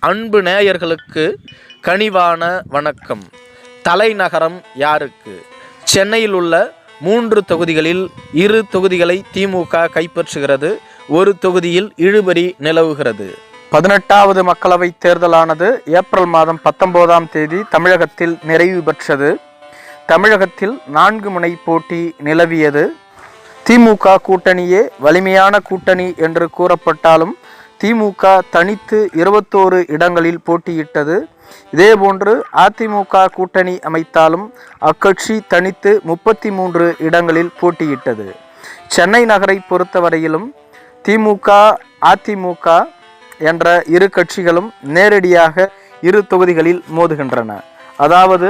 அன்பு நேயர்களுக்கு கனிவான வணக்கம். தலைநகரம் யாருக்கு? சென்னையில் உள்ள மூன்று தொகுதிகளில் இரு தொகுதிகளை திமுக கைப்பற்றுகிறது. ஒரு தொகுதியில் இழுபறி நிலவுகிறது. பதினெட்டாவது மக்களவை தேர்தலானது ஏப்ரல் மாதம் பத்தொன்பதாம் தேதி தமிழகத்தில் நிறைவு பெற்றது. தமிழகத்தில் நான்கு முனை போட்டி நிலவியது. திமுக கூட்டணியே வலிமையான கூட்டணி என்று கூறப்பட்டாலும் திமுக தனித்து இருபத்தோரு இடங்களில் போட்டியிட்டது. இதேபோன்று அதிமுக கூட்டணி அமைத்தாலும் அக்கட்சி தனித்து முப்பத்தி மூன்று இடங்களில் போட்டியிட்டது. சென்னை நகரை பொறுத்தவரையிலும் திமுக அதிமுக என்ற இரு கட்சிகளும் நேரடியாக இரு தொகுதிகளில் மோதுகின்றன. அதாவது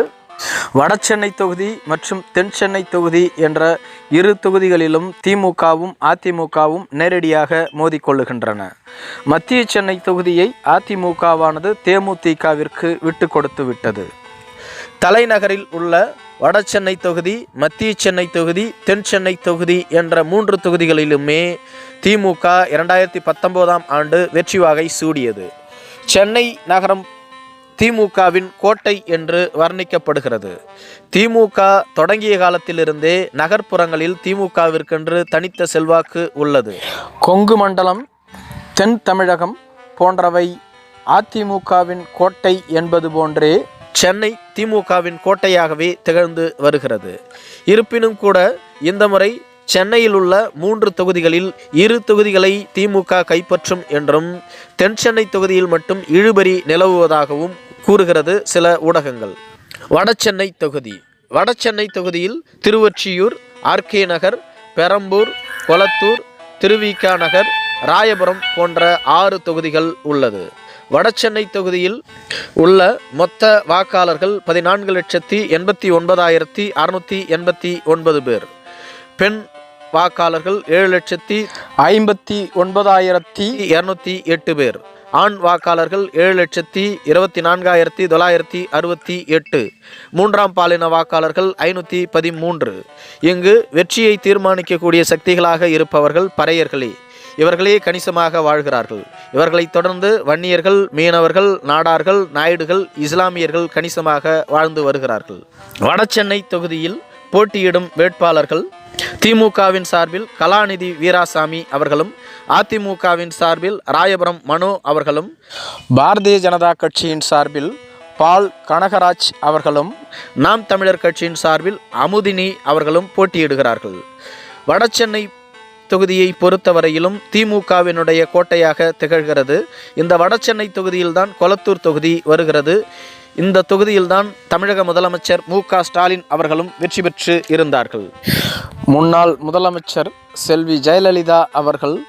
வடசென்னை தொகுதி மற்றும் தென் சென்னை தொகுதி என்ற இரு தொகுதிகளிலும் திமுகவும் அதிமுகவும் நேரடியாக மோதிக்கொள்ளுகின்றன மத்திய சென்னை தொகுதியை அதிமுகவானது தேமுதிகவிற்கு விட்டு கொடுத்து விட்டது. தலைநகரில் உள்ள வடசென்னை தொகுதி மத்திய சென்னை தொகுதி தென் சென்னை தொகுதி என்ற மூன்று தொகுதிகளிலுமே திமுக இரண்டாயிரத்தி பத்தொம்போதாம் ஆண்டு வெற்றி வாகை சூடியது. சென்னை நகரம் திமுகவின் கோட்டை என்று வர்ணிக்கப்படுகிறது. திமுக தொடங்கிய காலத்திலிருந்தே நகர்ப்புறங்களில் திமுகவிற்கென்று தனித்த செல்வாக்கு உள்ளது. கொங்கு மண்டலம் தென் தமிழகம் போன்றவை அதிமுகவின் கோட்டை என்பது போன்றே சென்னை திமுகவின் கோட்டையாகவே திகழ்ந்து வருகிறது. இருப்பினும் கூட இந்த முறை சென்னையில் உள்ள மூன்று தொகுதிகளில் இரு தொகுதிகளை திமுக கைப்பற்றும் என்றும் தென் சென்னை தொகுதியில் மட்டும் இழுபறி நிலவுவதாகவும் கூறுகிறது சில ஊடகங்கள். வடசென்னை தொகுதி. வடசென்னை தொகுதியில் திருவொற்றியூர் ஆர்கே நகர் பெரம்பூர் கொளத்தூர் திருவிக்கா நகர் ராயபுரம் போன்ற ஆறு தொகுதிகள் உள்ளது. வடசென்னை தொகுதியில் உள்ள மொத்த வாக்காளர்கள் பதினான்கு லட்சத்தி எண்பத்தி ஒன்பதாயிரத்தி அறுநூற்றி எண்பத்தி ஒன்பது பேர். பெண் வாக்காளர்கள் ஏழு லட்சத்தி ஐம்பத்தி ஒன்பதாயிரத்தி இரநூத்தி எட்டு பேர். ஆண் வாக்காளர்கள் ஏழு லட்சத்தி இருபத்தி நான்காயிரத்தி தொள்ளாயிரத்தி அறுபத்தி எட்டு. மூன்றாம் பாலின வாக்காளர்கள் ஐநூற்றி பதிமூன்று. இங்கு வெற்றியை தீர்மானிக்கக்கூடிய சக்திகளாக இருப்பவர்கள் பறையர்களே. இவர்களே கணிசமாக வாழ்கிறார்கள். இவர்களைத் தொடர்ந்து வன்னியர்கள் மீனவர்கள் நாடார்கள் நாயுடுகள் இஸ்லாமியர்கள் கணிசமாக வாழ்ந்து வருகிறார்கள். வடசென்னை தொகுதியில் போட்டியிடும் வேட்பாளர்கள் திமுகவின் சார்பில் கலாநிதி வீராசாமி அவர்களும் அதிமுகவின் சார்பில் ராயபுரம் மனோ அவர்களும் பாரதிய ஜனதா கட்சியின் சார்பில் பால் கனகராஜ் அவர்களும் நாம் தமிழர் கட்சியின் சார்பில் அமுதினி அவர்களும் போட்டியிடுகிறார்கள். வடசென்னை தொகுதியை பொறுத்தவரையிலும் திமுகவினுடைய கோட்டையாக திகழ்கிறது. இந்த வடசென்னை தொகுதியில்தான் கொளத்தூர் தொகுதி வருகிறது. இந்த தொகுதியில்தான் தமிழக முதலமைச்சர் மு க ஸ்டாலின் அவர்களும் வெற்றி பெற்று இருந்தார்கள். முன்னாள் முதலமைச்சர் செல்வி ஜெயலலிதா அவர்கள்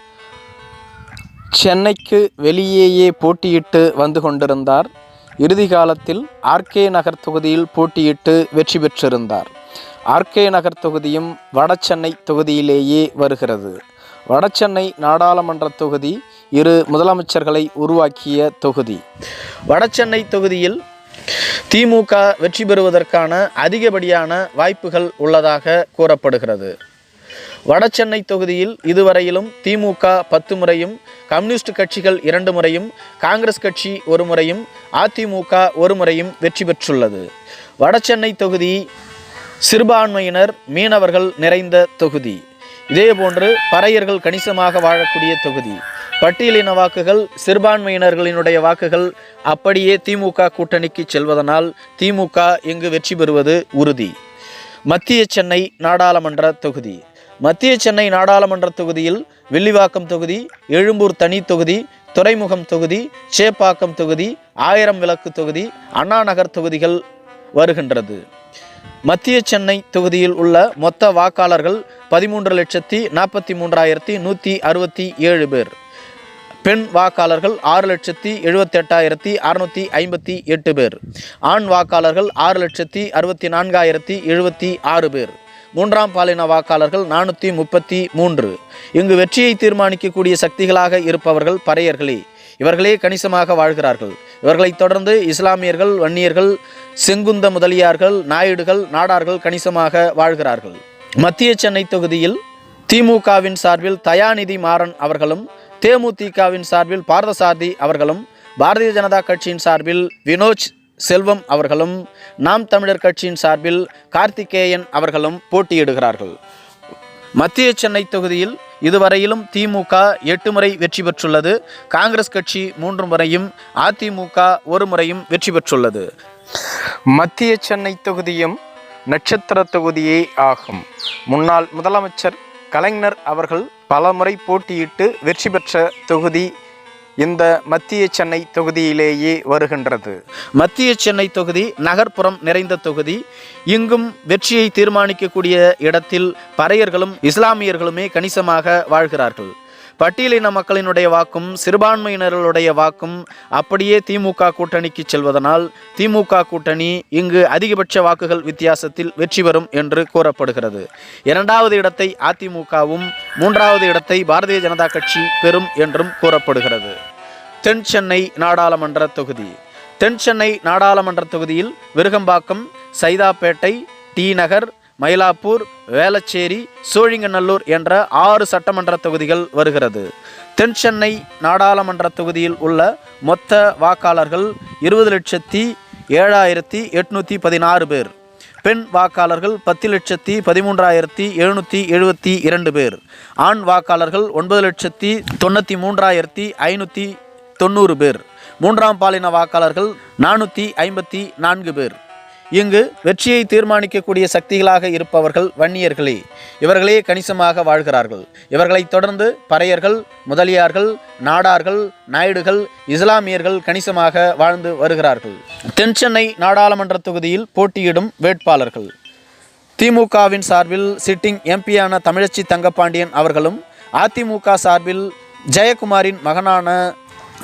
சென்னைக்கு வெளியேயே போட்டியிட்டு வந்து கொண்டிருந்தார். இறுதி காலத்தில் ஆர்கே நகர் தொகுதியில் போட்டியிட்டு வெற்றி பெற்றிருந்தார். ஆர்கே நகர் தொகுதியும் வடசென்னை தொகுதியிலேயே வருகிறது. வடசென்னை நாடாளுமன்ற தொகுதி இரு முதலமைச்சர்களை உருவாக்கிய தொகுதி. வடசென்னை தொகுதியில் திமுக வெற்றி பெறுவதற்கான அதிகப்படியான வாய்ப்புகள் உள்ளதாக கூறப்படுகிறது. வடசென்னை தொகுதியில் இதுவரையிலும் திமுக பத்து முறையும் கம்யூனிஸ்ட் கட்சிகள் இரண்டு முறையும் காங்கிரஸ் கட்சி ஒரு முறையும் அதிமுக ஒரு முறையும் வெற்றி பெற்றுள்ளது. வடசென்னை தொகுதி சிறுபான்மையினர் மீனவர்கள் நிறைந்த தொகுதி. இதேபோன்று பறையர்கள் கணிசமாக வாழக்கூடிய தொகுதி. பட்டியலின வாக்குகள் சிறுபான்மையினர்களினுடைய வாக்குகள் அப்படியே திமுக கூட்டணிக்கு செல்வதனால் திமுக இங்கு வெற்றி பெறுவது உறுதி. மத்திய சென்னை நாடாளுமன்ற தொகுதி. மத்திய சென்னை நாடாளுமன்ற தொகுதியில் வில்லிவாக்கம் தொகுதி எழும்பூர் தனி தொகுதி துறைமுகம் தொகுதி சேப்பாக்கம் தொகுதி ஆயிரம் விளக்கு தொகுதி அண்ணாநகர் தொகுதிகள் வருகின்றது. மத்திய சென்னை தொகுதியில் உள்ள மொத்த வாக்காளர்கள் பதிமூன்று லட்சத்தி நாற்பத்தி மூன்றாயிரத்தி நூற்றி அறுபத்தி ஏழு பேர். பெண் வாக்காளர்கள் ஆறு லட்சத்தி எழுபத்தெட்டாயிரத்தி அறுநூற்றி ஐம்பத்தி எட்டு பேர். ஆண் வாக்காளர்கள் ஆறு லட்சத்தி அறுபத்தி நான்காயிரத்தி எழுபத்தி ஆறு பேர். மூன்றாம் பாலின வாக்காளர்கள் நானூற்றி முப்பத்தி மூன்று. இங்கு வெற்றியை தீர்மானிக்கக்கூடிய சக்திகளாக இருப்பவர்கள் பறையர்களே. இவர்களே கணிசமாக வாழ்கிறார்கள். இவர்களைத் தொடர்ந்து இஸ்லாமியர்கள் வன்னியர்கள் செங்குந்த முதலியார்கள் நாயுடுகள் நாடார்கள் கணிசமாக வாழ்கிறார்கள். மத்திய சென்னை தொகுதியில் திமுகவின் சார்பில் தயாநிதி மாறன் அவர்களும் தேமுதிகவின் சார்பில் பாரதசாரதி அவர்களும் பாரதிய ஜனதா கட்சியின் சார்பில் வினோஜ் செல்வம் அவர்களும் நாம் தமிழர் கட்சியின் சார்பில் கார்த்திகேயன் அவர்களும் போட்டியிடுகிறார்கள். மத்திய சென்னை தொகுதியில் இதுவரையிலும் திமுக எட்டு முறை வெற்றி பெற்றுள்ளது. காங்கிரஸ் கட்சி மூன்று முறையும் அதிமுக ஒரு முறையும் வெற்றி பெற்றுள்ளது. மத்திய சென்னை தொகுதியும் நட்சத்திர தொகுதியே ஆகும். முன்னாள் முதலமைச்சர் கலைஞர் அவர்கள் பலமுறை போட்டியிட்டு வெற்றி பெற்ற தொகுதி இந்த மத்திய சென்னை தொகுதியிலேயே வருகின்றது. மத்திய சென்னை தொகுதி நகர்ப்புறம் நிறைந்த தொகுதி. இங்கும் வெற்றியை தீர்மானிக்கக்கூடிய இடத்தில் பறையர்களும் இஸ்லாமியர்களுமே கணிசமாக வாழ்கிறார்கள். பட்டியலின மக்களினுடைய வாக்கும் சிறுபான்மையினர்களுடைய வாக்கும் அப்படியே திமுக கூட்டணிக்கு செல்வதனால் திமுக கூட்டணி இங்கு அதிகபட்ச வாக்குகள் வித்தியாசத்தில் வெற்றி பெறும் என்று கூறப்படுகிறது. இரண்டாவது இடத்தை அதிமுகவும் மூன்றாவது இடத்தை பாரதிய ஜனதா கட்சி பெறும் என்றும் கூறப்படுகிறது. தென் சென்னை நாடாளுமன்ற தொகுதி. தென் சென்னை நாடாளுமன்ற தொகுதியில் விருகம்பாக்கம் சைதாப்பேட்டை டி நகர் மயிலாப்பூர் வேளச்சேரி சோழிங்கநல்லூர் என்ற ஆறு சட்டமன்ற தொகுதிகள் வருகிறது. தென் சென்னை நாடாளுமன்ற தொகுதியில் உள்ள மொத்த வாக்காளர்கள் இருபது லட்சத்தி ஏழாயிரத்தி எட்நூற்றி பதினாறு பேர். பெண் வாக்காளர்கள் பத்து லட்சத்தி பதிமூன்றாயிரத்தி எழுநூற்றி எழுபத்தி இரண்டு பேர். ஆண் வாக்காளர்கள் ஒன்பது லட்சத்தி தொண்ணூற்றி மூன்றாயிரத்தி ஐநூற்றி தொண்ணூறு பேர். மூன்றாம் பாலின வாக்காளர்கள் நானூற்றி ஐம்பத்தி நான்கு பேர். இங்கு வெற்றியை தீர்மானிக்கக்கூடிய சக்திகளாக இருப்பவர்கள் வன்னியர்களே. இவர்களே கணிசமாக வாழ்கிறார்கள். இவர்களைத் தொடர்ந்து பறையர்கள் முதலியார்கள் நாடார்கள் நாயுடுகள் இஸ்லாமியர்கள் கணிசமாக வாழ்ந்து வருகிறார்கள். தென் சென்னை நாடாளுமன்ற தொகுதியில் போட்டியிடும் வேட்பாளர்கள். திமுகவின் சார்பில் சிட்டிங் எம்பியான தமிழச்சி தங்கப்பாண்டியன் அவர்களும் அதிமுக சார்பில் ஜெயக்குமாரின் மகனான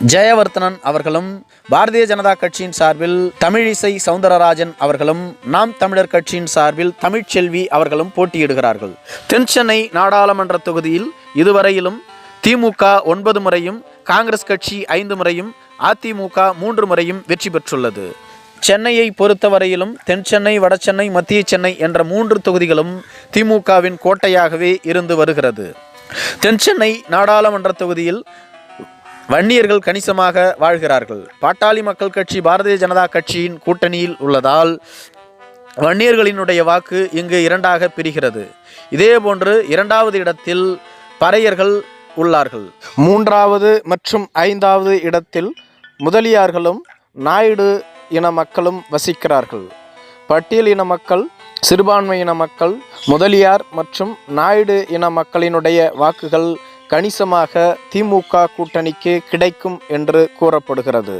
ஜெயவர்த்தனன் அவர்களும் பாரதிய ஜனதா கட்சியின் சார்பில் தமிழிசை சவுந்தரராஜன் அவர்களும் நாம் தமிழர் கட்சியின் சார்பில் தமிழ்ச்செல்வி அவர்களும் போட்டியிடுகிறார்கள். தென்சென்னை நாடாளுமன்ற தொகுதியில் இதுவரையிலும் திமுக ஒன்பது முறையும் காங்கிரஸ் கட்சி ஐந்து முறையும் அதிமுக மூன்று முறையும் வெற்றி பெற்றுள்ளது. சென்னையை பொறுத்தவரையிலும் தென் சென்னை வடசென்னை மத்திய சென்னை என்ற மூன்று தொகுதிகளும் திமுகவின் கோட்டையாகவே இருந்து வருகிறது. தென் சென்னை நாடாளுமன்ற தொகுதியில் வன்னியர்கள் கணிசமாக வாழ்கிறார்கள். பாட்டாளி மக்கள் கட்சி பாரதிய ஜனதா கட்சியின் கூட்டணியில் உள்ளதால் வன்னியர்களினுடைய வாக்கு இங்கு இரண்டாக பிரிகிறது. இதேபோன்று இரண்டாவது இடத்தில் பறையர்கள் உள்ளார்கள். மூன்றாவது மற்றும் ஐந்தாவது இடத்தில் முதலியார்களும் நாயுடு இன மக்களும் வசிக்கிறார்கள். பட்டியல் இன மக்கள் சிறுபான்மை இன மக்கள் முதலியார் மற்றும் நாயுடு இன மக்களினுடைய வாக்குகள் கணிசமாக திமுக கூட்டணிக்கு கிடைக்கும் என்று கூறப்படுகிறது.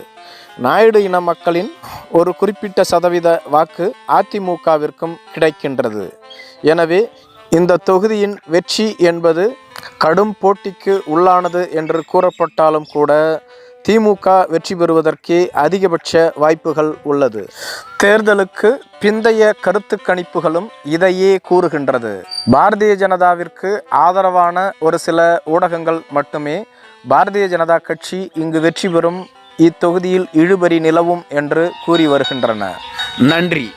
நாயுடு இன மக்களின் ஒரு குறிப்பிட்ட சதவீத வாக்கு அதிமுகவிற்கும் கிடைக்கின்றது. எனவே இந்த தொகுதியின் வெற்றி என்பது கடும் போட்டிக்கு உள்ளானது என்று கூறப்பட்டாலும் கூட திமுக வெற்றி பெறுவதற்கே அதிகபட்ச வாய்ப்புகள் உள்ளது. தேர்தலுக்கு பிந்தைய கருத்து கணிப்புகளும் இதையே கூறுகின்றது. பாரதிய ஜனதாவிற்கு ஆதரவான ஒரு சில ஊடகங்கள் மட்டுமே பாரதிய ஜனதா கட்சி இங்கு வெற்றி பெறும் இத்தொகுதியில் இழுபறி நிலவும் என்று கூறி வருகின்றன. நன்றி.